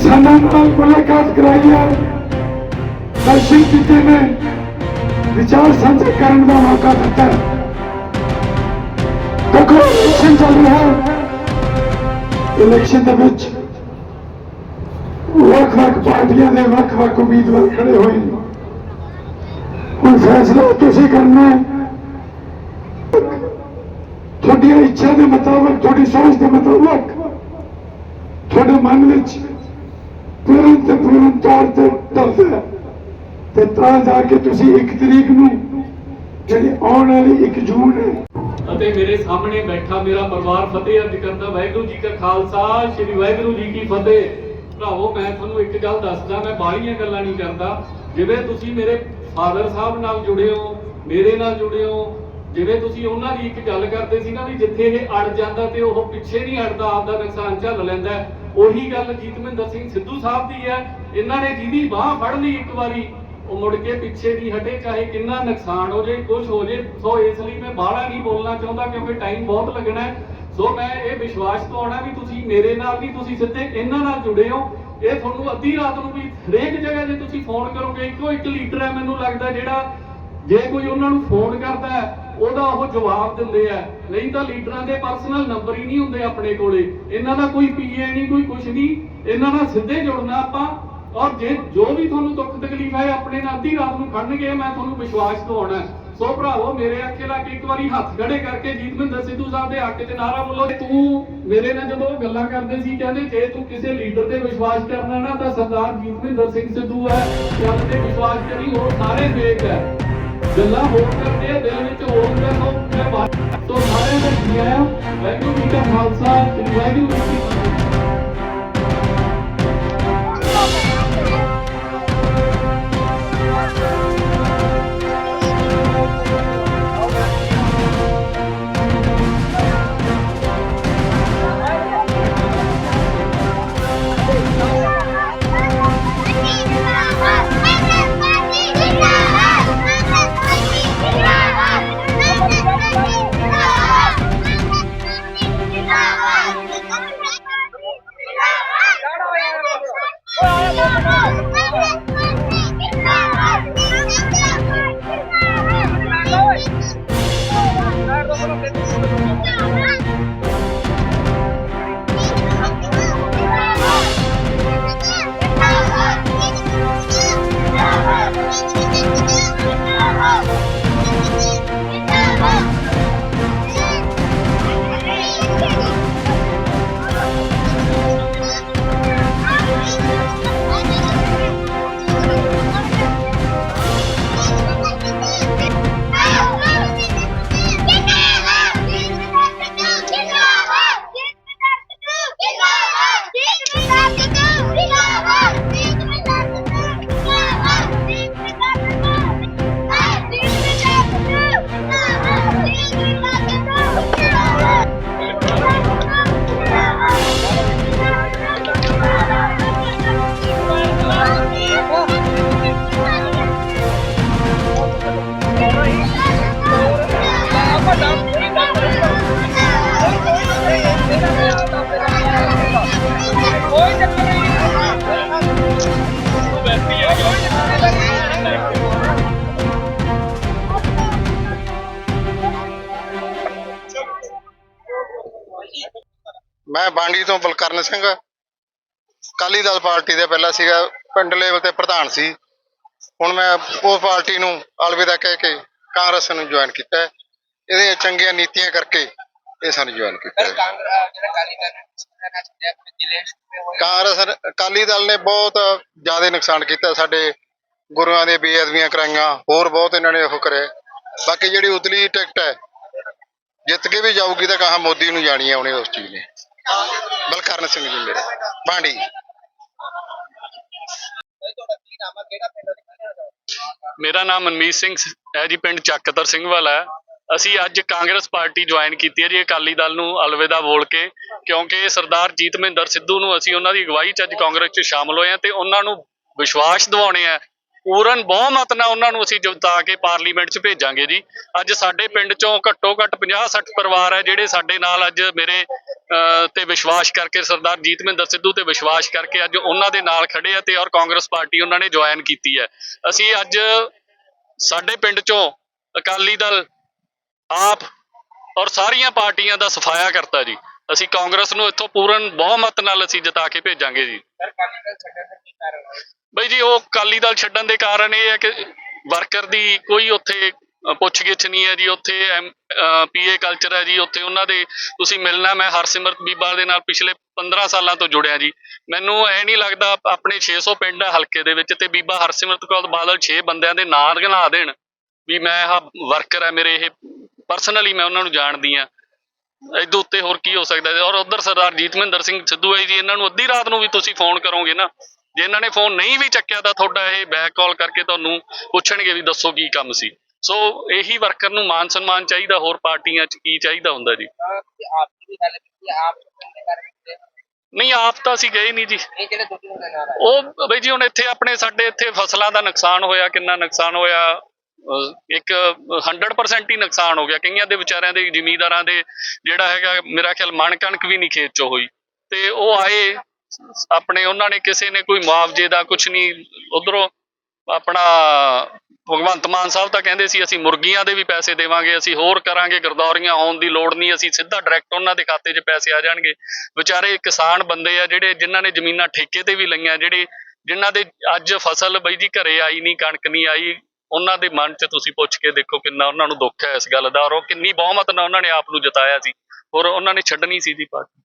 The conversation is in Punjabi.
ਇਨਸਾਨਾਂ ਨਾਲ ਮੁਲਾਕਾਤ ਕਰਾਈ ਹੈ ਦਰਸ਼ਨ ਕੀਤੇ ਨੇ ਵਿਚਾਰ ਸਾਂਝੇ ਕਰਨ ਦਾ ਮੌਕਾ ਦਿੱਤਾ। ਹੈ ਦੇਖੋ ਇਲੈਕਸ਼ਨ ਚੱਲ ਦੇ ਵਿੱਚ ਵੱਖ-ਵੱਖ ਪਾਰਟੀਆਂ ਦੇ ਵੱਖ-ਵੱਖ ਉਮੀਦਵਾਰ ਖੜੇ ਹੋਏ ਨੇ। ਹੁਣ ਫੈਸਲਾ ਤੁਸੀਂ ਕਰਨਾ ਹੈ। ਤੁਹਾਡੀ ਇੱਛਾ ਦੇ ਮੁਤਾਬਕ, ਤੁਹਾਡੀ ਸੋਚ ਦੇ ਮੁਤਾਬਕ, ਤੁਹਾਡੇ ਮਨ ਵਿੱਚ ਪੂਰਨ ਤੇ ਪੂਰਨ ਤੌਰ ਤੇ ਡਰਦਾ ਤੇ ਤਾਂ ਜਾ ਕੇ ਤੁਸੀਂ ਇੱਕ ਤਰੀਕ ਨੂੰ ਜਿਹੜੀ ਆਉਣ ਵਾਲੀ ਇੱਕ ਜੂਨ ਹੈ। ਅਤੇ ਮੇਰੇ ਸਾਹਮਣੇ ਬੈਠਾ ਮੇਰਾ ਪਰਿਵਾਰ ਫਤਿਹ ਅੱਜ ਕਰਦਾ, ਵਾਹਿਗੁਰੂ ਜੀ ਕਾ ਖਾਲਸਾ, ਸ੍ਰੀ ਵਾਹਿਗੁਰੂ ਜੀ ਕੀ ਫਤਿਹ। ਭਰਾਵੋ, ਮੈਂ ਤੁਹਾਨੂੰ ਇੱਕ ਗੱਲ ਦੱਸਦਾ, ਮੈਂ ਬਾਹਲੀਆਂ ਗੱਲਾਂ ਨਹੀਂ ਕਰਦਾ। ਜਿਵੇਂ ਤੁਸੀਂ ਮੇਰੇ ਫਾਦਰ ਸਾਹਿਬ ਨਾਲ ਜੁੜੇ ਹੋ, ਮੇਰੇ ਨਾਲ ਜੁੜੇ ਹੋ ਜਿਵੇਂ ਤੁਸੀਂ ਉਹਨਾਂ ਦੀ ਇੱਕ ਗੱਲ ਕਰਦੇ ਸੀ ਨਾ ਵੀ ਜਿੱਥੇ ਇਹ ਅੜ ਜਾਂਦਾ ਤੇ ਉਹ ਪਿੱਛੇ ਨਹੀਂ ਅੜਦਾ ਆਪਦਾ ਨੁਕਸਾਨ ਝੱਲ ਲੈਂਦਾ ਉਹੀ ਗੱਲ ਜੀਤਮਿੰਦਰ ਸਿੰਘ ਸਿੱਧੂ ਸਾਹਿਬ ਦੀ ਹੈ। ਇਹਨਾਂ ਨੇ ਜਿਹਦੀ ਬਾਹ ਫੜ ਲਈ ਇੱਕ ਵਾਰੀ, ਉਹ ਮੁੜ ਕੇ ਪਿੱਛੇ ਨਹੀਂ ਹਟੇ, ਚਾਹੇ ਕਿੰਨਾ ਨੁਕਸਾਨ ਹੋ ਜੇ ਕੁਝ ਹੋ ਜੇ, ਸੋ ਇਸ ਲਈ ਮੈਂ ਬਾਹਲਾ ਨਹੀਂ ਬੋਲਣਾ ਚਾਹੁੰਦਾ ਕਿਉਂਕਿ ਟਾਈਮ ਬਹੁਤ ਲੱਗਣਾ ਹੈ। ਸੋ ਮੈਂ ਇਹ ਵਿਸ਼ਵਾਸ ਦਿਵਾਉਣਾ ਵੀ ਤੁਸੀਂ ਮੇਰੇ ਨਾਲ ਨਹੀਂ, ਤੁਸੀਂ ਸਿੱਧੇ ਇਹਨਾਂ ਨਾਲ ਜੁੜੇ ਹੋ। ਇਹ ਤੁਹਾਨੂੰ ਅੱਧੀ ਰਾਤ ਨੂੰ ਵੀ ਹਰੇਕ ਜਗ੍ਹਾ ਜੇ ਤੁਸੀਂ ਫੋਨ ਕਰੋਗੇ। ਇੱਕੋ ਇੱਕ ਲੀਡਰ ਹੈ, ਮੈਨੂੰ ਲੱਗਦਾ ਜਿਹੜਾ ਜੇ ਕੋਈ ਉਹਨਾਂ ਨੂੰ ਫੋਨ ਕਰਦਾ ਹੈ ਉਹਦਾ ਉਹ ਜਵਾਬ ਦਿੰਦੇ ਆ। ਨਹੀਂ ਤਾਂ ਲੀਡਰਾਂ ਦੇ ਪਰਸਨਲ ਨੰਬਰ ਹੀ ਨਹੀਂ ਹੁੰਦੇ ਆਪਣੇ ਕੋਲੇ। ਇਹਨਾਂ ਦਾ ਕੋਈ ਪੀਏ ਨਹੀਂ, ਕੋਈ ਕੁਝ ਨਹੀਂ। ਇਹਨਾਂ ਨਾਲ ਸਿੱਧੇ ਜੁੜਨਾ ਆਪਾਂ। ਔਰ ਜੇ ਜੋ ਵੀ ਤੁਹਾਨੂੰ ਦੁੱਖ ਤਕਲੀਫ ਹੈ, ਆਪਣੇ ਨਾਲ ਅੱਧੀ ਰਾਤ ਨੂੰ ਖੜਨਗੇ ਮੈਂ ਤੁਹਾਨੂੰ ਵਿਸ਼ਵਾਸ ਦਿਵਾਉਣਾ ਸੋ ਭਰਾਵੋ, ਮੇਰੇ ਅੱਖੇ ਲਾ ਕੇ ਇੱਕ ਵਾਰੀ ਹੱਥ ਖੜੇ ਕਰਕੇ ਜੀਤਮਿੰਦਰ ਸਿੱਧੂ ਸਾਹਿਬ ਦੇ ਹੱਕ 'ਚ ਨਾਰਾ ਬੋਲੋ। ਤੂੰ ਮੇਰੇ ਨਾਲ ਜਦੋਂ ਗੱਲਾਂ ਕਰਦੇ ਸੀ, ਕਹਿੰਦੇ ਜੇ ਤੂੰ ਕਿਸੇ ਲੀਡਰ ਤੇ ਵਿਸ਼ਵਾਸ ਕਰਨਾ ਨਾ, ਤਾਂ ਸਰਦਾਰ ਜੀਤਮਿੰਦਰ ਸਿੰਘ ਸਿੱਧੂ ਹੈ। ਚੱਲ ਤੇ ਵਿਸ਼ਵਾਸ ਕਰੀ, ਉਹ ਸਾਰੇ ਫੇਕ ਹੈ। ਗੱਲਾਂ ਹੋਰ ਕਰਦੇ ਦਿਲ ਵਿੱਚ ਹੋਰ ਹੁੰਦਾ ਸੋ ਮੈਂ ਬਾਤ ਤੋਂ ਸਾਰਿਆਂ ਦਾ ਜੀ ਆਇਆ ਵਾਹਿਗੁਰੂ ਜੀ ਕਾ ਖਾਲਸਾ ਸ੍ਰੀ ਵਾਹਿਗੁਰੂ ਜੀ ਮੈਂ ਬਾਂਡੀ ਤੋਂ ਬਲਕਰਨ ਸਿੰਘ ਅਕਾਲੀ ਦਲ ਪਾਰਟੀ ਦੇ ਪਹਿਲਾਂ ਸੀਗਾ ਪਿੰਡ ਲੈਵਲ ਤੇ ਪ੍ਰਧਾਨ ਸੀ ਹੁਣ ਮੈਂ ਉਹ ਪਾਰਟੀ ਨੂੰ ਅਲਵਿਦਾ ਕਹਿ ਕੇ ਕਾਂਗਰਸ ਨੂੰ ਜੁਆਇਨ ਕੀਤਾ ਹੈ। ਇਹਦੀਆਂ ਚੰਗੀਆਂ ਨੀਤੀਆਂ ਕਰਕੇ ਇਹ ਸਾਨੂੰ ਜੁਆਇਨ ਕੀਤਾ। ਕਾਂਗਰਸ ਅਕਾਲੀ ਦਲ ਨੇ ਬਹੁਤ ਜ਼ਿਆਦਾ ਨੁਕਸਾਨ ਕੀਤਾ ਸਾਡੇ ਗੁਰੂਆਂ ਦੇ ਬੇਅਦਬੀਆਂ ਕਰਾਈਆਂ ਹੋਰ ਬਹੁਤ ਇਹਨਾਂ ਨੇ ਉਹ ਕਰੇ ਬਾਕੀ ਜਿਹੜੀ ਉਤਲੀ ਟਿਕਟ ਹੈ ਜਿੱਤ ਕੇ ਵੀ ਜਾਊਗੀ ਤਾਂ ਕਹਾ ਮੋਦੀ ਨੂੰ ਜਾਣੀ ਆਉਣੀ ਉਸ ਚੀਜ਼ ਨੇ ਬਲਕਰਨ ਸਿੰਘ ਜੀ ਮੇਰੇ। ਬਾਂਡੀ ਮੇਰਾ ਨਾਮ ਮਨਮੀਤ ਸਿੰਘ ਹੈ ਜੀ, ਪਿੰਡ ਚੱਕਤਰ ਸਿੰਘ ਵਾਲਾ ਹੈ। ਅਸੀਂ ਅੱਜ ਕਾਂਗਰਸ ਪਾਰਟੀ ਜੁਆਇਨ ਕੀਤੀ ਹੈ ਜੀ, ਅਕਾਲੀ ਦਲ ਨੂੰ ਅਲਵਿਦਾ ਬੋਲ ਕੇ, ਕਿਉਂਕਿ ਸਰਦਾਰ ਜੀਤ ਮਹਿੰਦਰ ਸਿੱਧੂ ਨੂੰ ਅਸੀਂ ਉਹਨਾਂ ਦੀ ਅਗਵਾਈ 'ਚ ਅੱਜ ਕਾਂਗਰਸ 'ਚ ਸ਼ਾਮਲ ਹੋਏ ਆ ਤੇ ਉਹਨਾਂ ਨੂੰ ਵਿਸ਼ਵਾਸ ਦਿਵਾਉਣੇ ਆ ਪੂਰਨ ਬਹੁਮਤ ਨਾਲ ਉਹਨਾਂ ਨੂੰ ਅਸੀਂ ਜਿਤਾ ਕੇ ਪਾਰਲੀਮੈਂਟ 'ਚ ਭੇਜਾਂਗੇ ਜੀ। ਅੱਜ ਸਾਡੇ ਪਿੰਡ 'ਚੋਂ ਘੱਟੋ ਘੱਟ 50 60 ਪਰਿਵਾਰ ਹੈ ਜਿਹੜੇ ਸਾਡੇ ਨਾਲ ਅੱਜ ਮੇਰੇ, ਅਹ, ਤੇ ਵਿਸ਼ਵਾਸ ਕਰਕੇ, ਸਰਦਾਰ ਜੀਤਮਿੰਦਰ ਸਿੱਧੂ ਤੇ ਵਿਸ਼ਵਾਸ ਕਰਕੇ ਅੱਜ ਉਹਨਾਂ ਦੇ ਨਾਲ ਖੜੇ ਆ ਤੇ ਔਰ ਕਾਂਗਰਸ ਪਾਰਟੀ ਉਹਨਾਂ ਨੇ ਜੁਆਇਨ ਕੀਤੀ ਹੈ। ਅਸੀਂ ਅੱਜ ਸਾਡੇ ਪਿੰਡ ਚੋਂ ਅਕਾਲੀ ਦਲ, ਆਪ ਔਰ ਸਾਰੀਆਂ ਪਾਰਟੀਆਂ ਦਾ ਸਫਾਇਆ ਕਰਤਾ ਜੀ। ਅਸੀਂ ਕਾਂਗਰਸ ਨੂੰ ਇੱਥੋਂ ਪੂਰਨ ਬਹੁਮਤ ਨਾਲ ਅਸੀਂ ਜਿਤਾ ਕੇ ਭੇਜਾਂਗੇ ਜੀ। ਸਰ ਕਾਲੀ ਦਲ ਛੱਡਣ ਦਾ ਕੀ ਕਾਰਨ ਹੈ ਬਈ ਜੀ ਉਹ ਅਕਾਲੀ ਦਲ ਛੱਡਣ ਦੇ ਕਾਰਨ ਇਹ ਹੈ ਕਿ ਵਰਕਰ ਦੀ ਕੋਈ ਉੱਥੇ ਪੁੱਛਗਿੱਛ ਨਹੀਂ ਹੈ ਜੀ। ਉੱਥੇ ਪੀਏ ਕਲਚਰ ਹੈ ਜੀ। ਉੱਥੇ ਉਹਨਾਂ ਦੇ ਤੁਸੀਂ ਮਿਲਣਾ ਮੈਂ ਹਰਸਿਮਰਤ ਬੀਬਾ ਦੇ ਨਾਲ ਪਿਛਲੇ 15 ਸਾਲਾਂ ਤੋਂ ਜੁੜਿਆ ਜੀ। ਮੈਨੂੰ ਐ ਨਹੀਂ ਲੱਗਦਾ ਆਪਣੇ 600 ਪਿੰਡ ਹਲਕੇ ਦੇ ਵਿੱਚ ਤੇ ਬੀਬਾ ਹਰਸਿਮਰਤ ਕੌਰ ਬਾਦਲ 6 ਬੰਦਿਆਂ ਦੇ ਨਾਂ ਗਿਣਾ ਦੇਣ ਵੀ ਮੈਂ ਵਰਕਰ ਹੈ ਮੇਰੇ ਇਹ ਪਰਸਨਲੀ ਮੈਂ ਉਹਨਾਂ ਨੂੰ ਜਾਣਦੀ ਆ ਇਹਦੇ ਉੱਤੇ ਹੋਰ ਕੀ ਹੋ ਸਕਦਾ ਹੈ? ਔਰ ਉਧਰ ਸਰਦਾਰ ਜੀਤਮਿੰਦਰ ਸਿੰਘ ਸਿੱਧੂ ਹੈ ਜੀ, ਇਹਨਾਂ ਨੂੰ ਅੱਧੀ ਰਾਤ ਨੂੰ ਵੀ ਤੁਸੀਂ ਫੋਨ ਕਰੋਗੇ ਨਾ। ਜੇ ਇਹਨਾਂ ਨੇ ਫੋਨ ਨਹੀਂ ਵੀ ਚੱਕਿਆ ਤਾਂ ਤੁਹਾਡਾ ਇਹ ਬੈਕ ਕਾਲ ਕਰਕੇ ਤੁਹਾਨੂੰ ਪੁੱਛਣਗੇ ਵੀ ਦੱਸੋ ਕੀ ਕੰਮ ਸੀ। ਸੋ ਇਹੀ ਵਰਕਰ ਨੂੰ ਮਾਨ ਸਨਮਾਨ ਚਾਹੀਦਾ, ਹੋਰ ਪਾਰਟੀਆਂ 'ਚ ਕੀ ਚਾਹੀਦਾ ਹੁੰਦਾ ਜੀ? ਨਹੀਂ, ਆਪ ਤਾਂ ਅਸੀਂ ਗਏ ਨਹੀਂ ਜੀ। ਉਹ ਬਈ ਜੀ, ਹੁਣ ਇੱਥੇ ਆਪਣੇ ਸਾਡੇ ਇੱਥੇ ਫਸਲਾਂ ਦਾ ਨੁਕਸਾਨ ਹੋਇਆ, ਕਿੰਨਾ ਨੁਕਸਾਨ ਹੋਇਆ ਇੱਕ 100% ਹੀ ਨੁਕਸਾਨ ਹੋ ਗਿਆ। ਕਈਆਂ ਦੇ ਵਿਚਾਰਿਆਂ ਦੇ, ਜ਼ਿਮੀਂਦਾਰਾਂ ਦੇ ਜਿਹੜਾ ਹੈਗਾ, ਮੇਰਾ ਖਿਆਲ ਮਣ ਕਣਕ ਵੀ ਨਹੀਂ ਖੇਤ ਚੋਂ ਹੋਈ। ਤੇ ਉਹ ਆਏ, ਆਪਣੇ ਉਹਨਾਂ ਨੇ ਕਿਸੇ ਨੇ ਕੋਈ ਮੁਆਵਜ਼ੇ ਦਾ ਕੁਝ ਨਹੀਂ, ਉਧਰੋਂ ਆਪਣਾ ਭਗਵੰਤ ਮਾਨ ਸਾਹਿਬ ਤਾਂ ਕਹਿੰਦੇ ਸੀ, ਅਸੀਂ ਮੁਰਗੀਆਂ ਦੇ ਵੀ ਪੈਸੇ ਦੇਵਾਂਗੇ, ਅਸੀਂ ਹੋਰ ਕਰਾਂਗੇ, ਗਰਦੌਰੀਆਂ ਆਉਣ ਦੀ ਲੋੜ ਨਹੀਂ, ਅਸੀਂ ਸਿੱਧਾ ਡਾਇਰੈਕਟ ਉਹਨਾਂ ਦੇ ਖਾਤੇ 'ਚ ਪੈਸੇ ਆ ਜਾਣਗੇ। ਵਿਚਾਰੇ ਕਿਸਾਨ ਬੰਦੇ ਆ ਜਿਹੜੇ, ਜਿਨ੍ਹਾਂ ਨੇ ਜ਼ਮੀਨਾਂ ਠੇਕੇ ਤੇ ਵੀ ਲਈਆਂ, ਜਿਹੜੇ, ਜਿਨ੍ਹਾਂ ਦੇ ਅੱਜ ਫਸਲ ਬਈ ਜੀ ਘਰੇ ਆਈ ਨਹੀਂ, ਕਣਕ ਨਹੀਂ ਆਈ ਉਹਨਾਂ ਦੇ ਮਨ 'ਚ ਤੁਸੀਂ ਪੁੱਛ ਕੇ ਦੇਖੋ ਕਿੰਨਾ ਉਹਨਾਂ ਨੂੰ ਦੁੱਖ ਹੈ ਇਸ ਗੱਲ ਦਾ ਔਰ ਉਹ ਕਿੰਨੀ ਬਹੁਮਤ ਨਾਲ ਉਹਨਾਂ ਨੇ ਆਪ ਨੂੰ ਜਿਤਾਇਆ ਸੀ। ਔਰ ਉਹਨਾਂ ਨੇ ਛੱਡਣੀ ਸੀ ਦੀ ਪਾਰਟੀ।